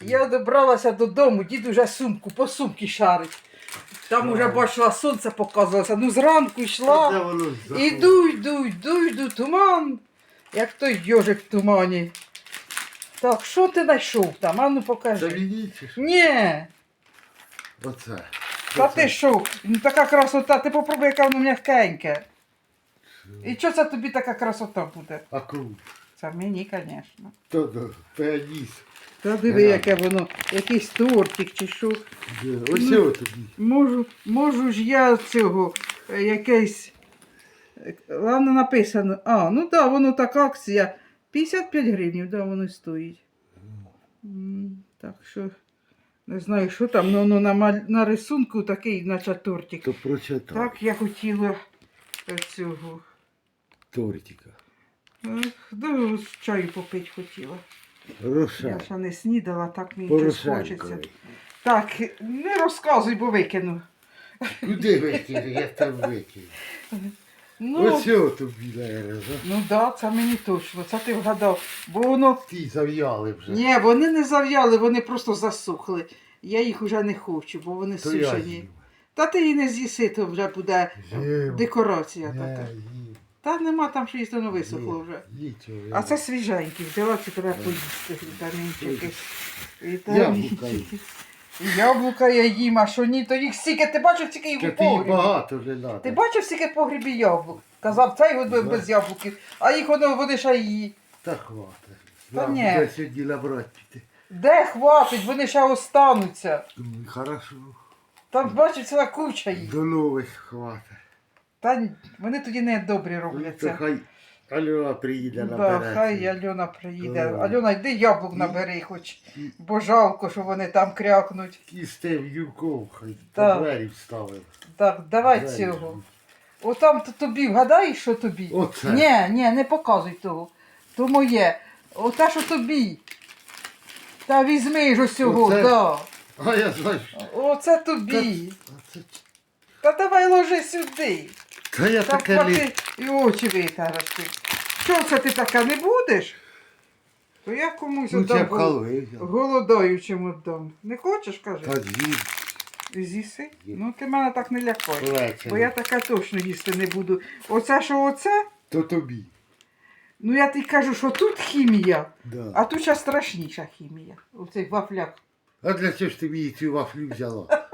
Я добралася додому, дід уже сумку, по сумки шарить. Там уже бачила, сонце показувалося. Ну зранку йшла. Іду, йду, йду, йду, туман, як той йожик в тумані. Так, що ти знайшов там? А ну Це покажи. чи що? Ні, Оце. та ти що? Ну така красота, ти попробуй, яка воно м'якеньке. І що це тобі така красота буде? А круг. Це мені, звісно. То до піаніс. Та диви, Ага. яке воно, якийсь тортик чи що. Ось Ну. тобі. Можу, можу ж я цього е, якесь. е, Ладно, написано. А, ну так, да, воно так акція. 55 гривень, да, воно стоїть. М, Так що, не знаю, що там, ну, ну на, маль- на рисунку такий, наче тортик. То прочитай. Так, я хотіла е, цього. Тортика. З чаю попити хотіла. Я Рошен. ще не снідала, так мені щось хочеться. Так, не розказуй, бо викину. Куди викинути? Я там викину. Ну, Ось тобі, да? Ну да, це мені точно, це ти вгадав. Бо воно. Ті зав'яли вже. Ні, вони не зав'яли, вони просто засухли. Я їх вже не хочу, бо вони То сушені. їм. Та ти її не з'їси, то вже буде Їм. декорація така. Та нема там що їсти, воно висохло вже. Нічого. А це свіженький, взяла чи треба поїсти вітамінчики. Яблука Вітамінчики. Яблука я їм, а що ні, то їх стільки, ти бачив, скільки їх у їх погрібі? багато вже надо. Ти бачив, скільки в погрібі яблук? Казав, цей Да. без яблуків, а їх воно вони ще її. Та хватить. Та Нам ні. буде сьогодні піти. Де хватить, вони ще остануться. Думаю, хорошо. Там, бачиш, ціла куча їх. До нових хватить. Та вони тоді не добрі робляться. хай Альона приїде Да, набере. хай Альона приїде. Да. Альона, йди яблук набери хоч. Бо жалко, що вони там крякнуть. І з тим хай Так. двері вставив. Так, давай Двері цього. Отам то тобі вгадаєш, що тобі? Оце. Ні, ні, не показуй того. То моє. Оте, що тобі. Та візьми ж цього, Оце? да. А я знаю. Оце тобі. А це- Та давай ложи сюди. Та я Так таке хвати і очі витарати. Що це ти така не будеш? То я комусь Ну, це б гол- халви. голодаючим віддам. Не хочеш, каже? Та з'їм. З'їси? Ну ти мене так не лякай. Бо я таке точно їсти не буду. Оце що оце? То тобі. Ну я тобі кажу, що тут хімія, Да. а тут ще страшніша хімія. У цих вафлях. А для чого ж ти мені цю вафлю взяла?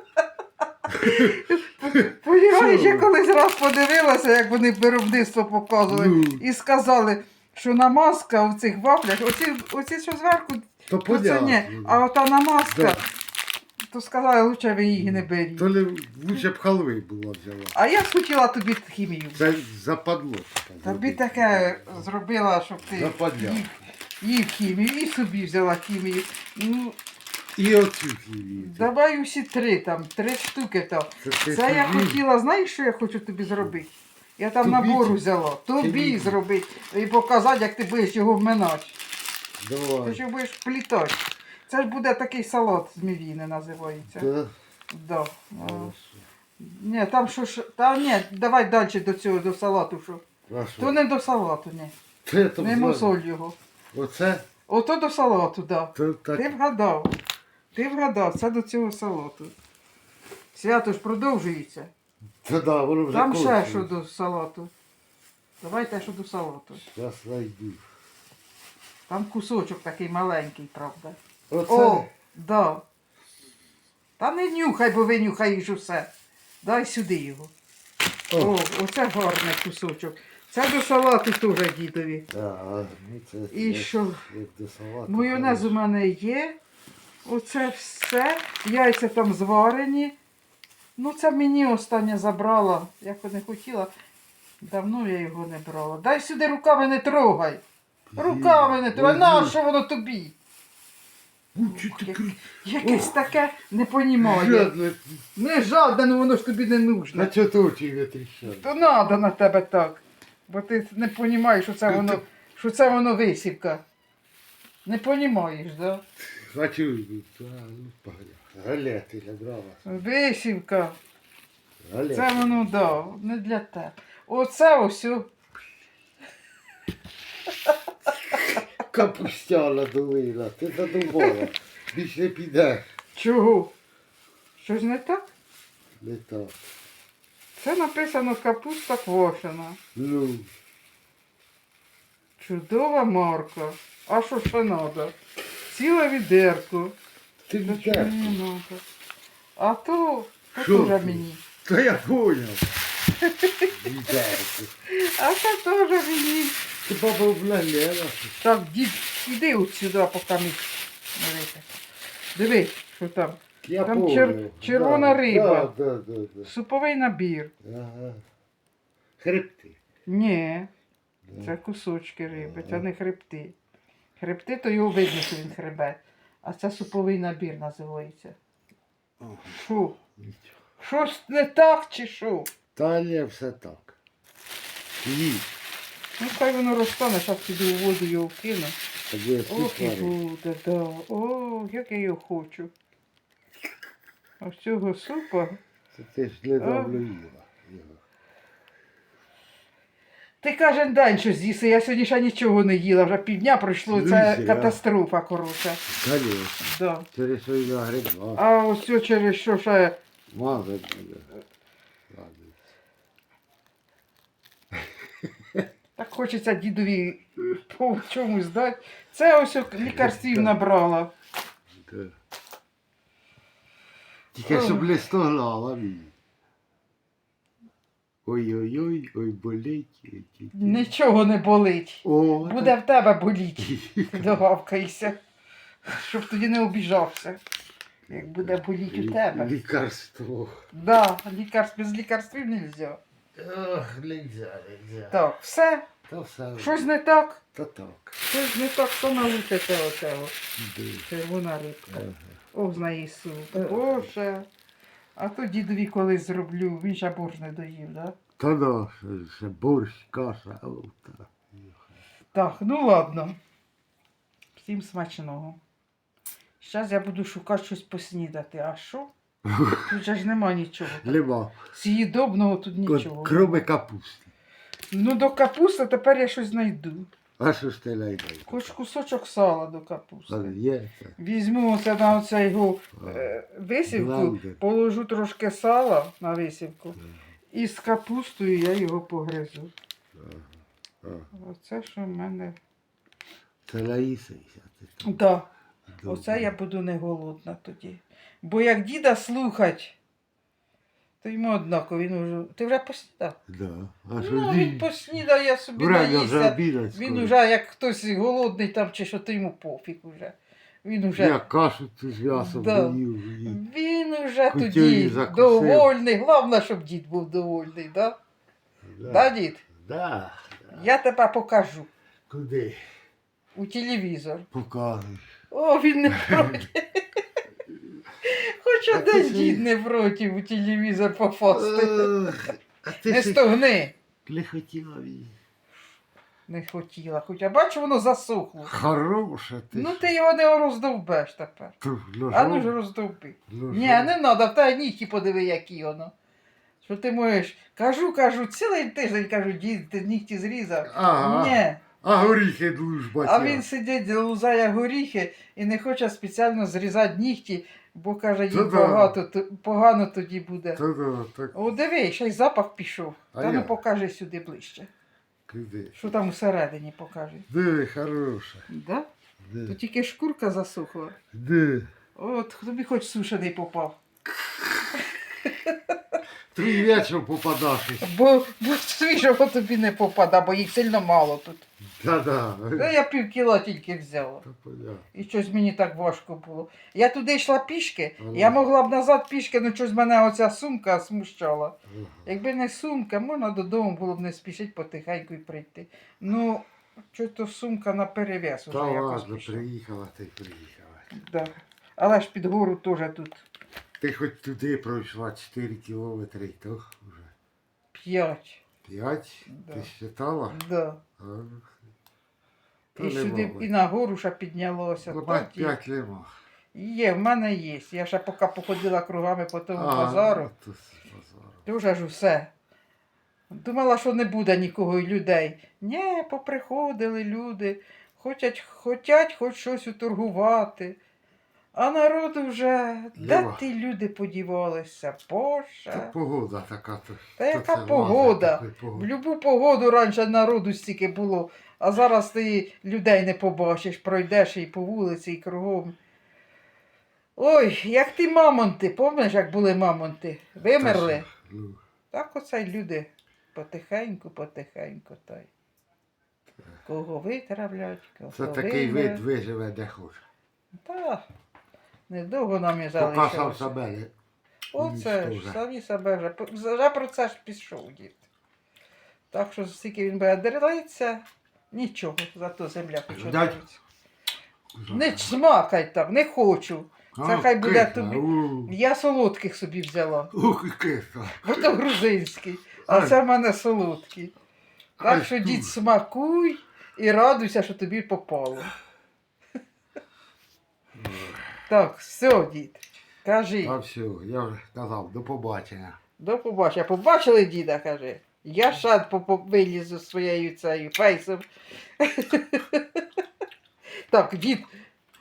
Що я колись раз подивилася, як вони виробництво показували, Ну. і сказали, що намазка у цих вафлях, оці, оці що зверху, То то це ні, а ота намазка, Да. то сказали, лучше ви її не беріть. То не лучше б халви була взяла. А я схотіла тобі хімію. Це западло. Тобі таке зробила, щоб ти Западля. їв, їв хімію і собі взяла хімію. Ну, І оцю хімію. давай усі три там, три штуки там. Це, ти Це я собі? хотіла, знаєш, що я хочу тобі зробити? Я там Тобі набору чи- взяла. чи Тобі зробити і показати, як ти будеш його вминати. Ти Давай. ж будеш плітати. Це ж буде такий салат змівійний називається. Та, Да. А, хорошо. Ні, там що ж. Та ні, давай далі до цього, до салату. Що. А що? То не до салату, ні. Це там Не мусоль його. Оце? Ото до салату, Да. так. Ти вгадав. Ти вгадав, це до цього салату. Свято ж продовжується. Та да, воно вже Там ще що до салату. Давай те, що до салату. Зараз знайду. Там кусочок такий маленький, правда. Оце? О, да. Та не нюхай, бо винюхаєш усе. Дай сюди його. О. О, оце гарний кусочок. Це до салату теж дідові. Так, ну це І що? Як до салату. Майонез у мене є. Оце все. Яйця там зварені. Ну, це мені останнє забрала. Я не хотіла. Давно я його не брала. Дай сюди руками не трогай. Руками не трогай. На, що воно тобі? Ну, чи ти кру- Якесь таке не понімає. Жадно. Не жадне, ну воно ж тобі не На нужно. чого то очі? То треба на тебе так. Бо ти не розумієш, що це воно, що це воно висівка. Не розумієш, да? Хочу, та, ну. Галети набрала. Висівка. Галети. Це воно, да, не для тебе. Оце ось. Капустяна долила, ти задумала. Більше не підеш. Чого? Щось не так? Не так. Це написано капуста квашена. Ну, Чудова марка. А що ще треба? Ціле відерко. ти не так. А то, Що теж ти? мені. Та я поняв. Відерко. А це теж мені. Ти баба обналяла. Так, дід, іди от сюди, поки ми. Дивися. Диви, що там. Я Там поняв. чер- червона Да, риба. Да, да, да, да. Суповий набір. Ага. Хребти. Ні, Да. це кусочки риби, це не хребти. Хребти, то його видно, що він хребет. А це суповий набір називається. Нічого. Щось не так чи що? Та ні, все так. Їй. Ну хай воно розтане, зараз піду у воду його кину. Тоді Ох і всі буде, да. О, як я його хочу. Ось цього супа. Це ти ж недавно їла. його. Ти кожен день щось з'їси, я сьогодні ще нічого не їла, вже півдня пройшло, це а- катастрофа, коротше. Конечно. Да. Через я гриба. А ось цього через що ще Мазать буде. Ладно. так хочеться дідові по чомусь дати. Це ось о- лікарствів набрала. Тільки щоб не стогнала мені. Ой-ой-ой, ой, болить. Нічого не болить. О, Буде в тебе боліти. Догавкайся. Щоб тоді не обіжався. Як буде боліти у тебе. Лікарство. Да, лікарств, без лікарствів не можна. Ох, нельзя, нельзя. Так, все. Та все. Щось не так. Та так. Щось не так, що налучите оцього. Да. Червона рибка. Ага. Ох, знає суп. Боже. А то дідові колись зроблю, він ще борщ не доїв, да? Та да, ще- борщ, каша, о, та. Так, ну ладно. Всім смачного. Зараз я буду шукати щось поснідати. А що? Тут же ж нема нічого. Нема. З'їдобного тут нічого. Кроме капусти. Ну до капусти тепер я щось знайду. А що ж ти знайдеш? Хоч кусочок сала до капусти. Є це. Візьму оце на оце його е, висівку, Блендер. положу трошки сала на висівку. І з капустою я його погризу. Оце що в мене. Це наїсися. ти там. Да. Оце я буду не голодна тоді. Бо як діда слухать, то йому однаково, він уже. Ти вже поснідав? Да. А що Ну, ж він поснідає собі Время вже наїсться. обідать Він скоро. уже, як хтось голодний там чи що, то йому пофіг уже. Він уже. Я кашу тут з м'ясом Да. доїв. і- Він уже тоді закусив. довольний. Головне, щоб дід був довольний, да? Да, дід? Да. Я тебе покажу Куди? у телевізор. Показуй. О, він не проти. Хоч А ти один ж- дід не проти у телевізор попасти. Ох, А ти Не ж стогни. не хотіла мені. Не хотіла, хоча бачу, воно засохло. Хороша ти. Ну ж. ти його не роздовбеш тепер. Ту, ножом, А ну ж роздовби. ножом. Ні, не треба, в тебе нігті подиви, які воно. Що ти можеш? Кажу, кажу, цілий тиждень кажу, дід, ти нігті зрізав. Ага. Ні. А горіхи бачив. А він сидить, лузає горіхи і не хоче спеціально зрізати нігті, бо каже, їм Та-да. багато, то- погано тоді буде. Та да, так. О, диви, ще й запах пішов. А Та ну як? покажи сюди ближче. Куди? Що там усередині покажи. Де, хороша. Да? То Де? тільки шкурка засохла. Диви. От тобі хоч сушений попав. Три вечором попадаш. Бо, бо свіжого тобі не попада, бо їх сильно мало тут. Та-да. Та я пів кіла тільки взяла. Та понятно. І щось мені так важко було. Я туди йшла пішки, Ага. я могла б назад пішки, але щось мене оця сумка смущала. Ага. Якби не сумка, можна додому було б не спішити потихеньку і прийти. Ну, що то сумка на перевес уже Та якось ладно, пішла. приїхала, ти приїхала. Да. Але ж під гору теж тут Ти хоч туди пройшла 4 кілометри, то вже п'ять. 5? Да. Ти считала? Да. А, та І сюди нема. і на гору ще піднялося. Ну, Так, і- 5 нема. Є, в мене є. Я ще поки походила кругами по тому А, базару. ну, то з базару. Дуже ж усе. Думала, що не буде нікого і людей. Ні, поприходили люди, Хочуть, хотять хоч щось уторгувати. А народу вже, де Нема. ті люди подівалися? Та погода така. То, Та яка погода? В любу погоду раніше народу стільки було, а зараз ти людей не побачиш, пройдеш і по вулиці, і кругом. Ой, як ті мамонти, пам'ятаєш, як були мамонти? Вимерли. Ну, Так оце й люди потихеньку, потихеньку та й. Кого витравлять, кого Це такий вид виживе де хоче. Та, недовго нам і Поки сам залишилося. себе Оце ж, самі себе вже. п- Вже про це ж пішов дід. Так що стільки він буде дерлиться, нічого, зато земля хоч Ждать. Не смакай так, не хочу. Це хай буде тобі. Я солодких собі взяла. Ух, і кисла. Ото грузинський, а Ай. це в мене солодкий. Так Ай, що дід смакуй і радуйся, що тобі попало. Так, все, дід. Кажи, А все, я вже казав, до побачення. до побачення. Побачили діда, каже. Я по- вилізу своєю цією фейсом. Так, дід,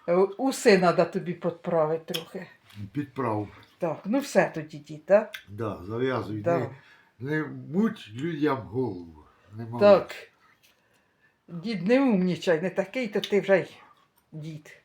е, усе треба тобі підправити трохи. Підправ. Так, ну все тоді, дід, так? Да, зав'язуй. Так. Не, не муть людям голову. Не. Так. Дід не умнічай, не такий, то ти вже й дід.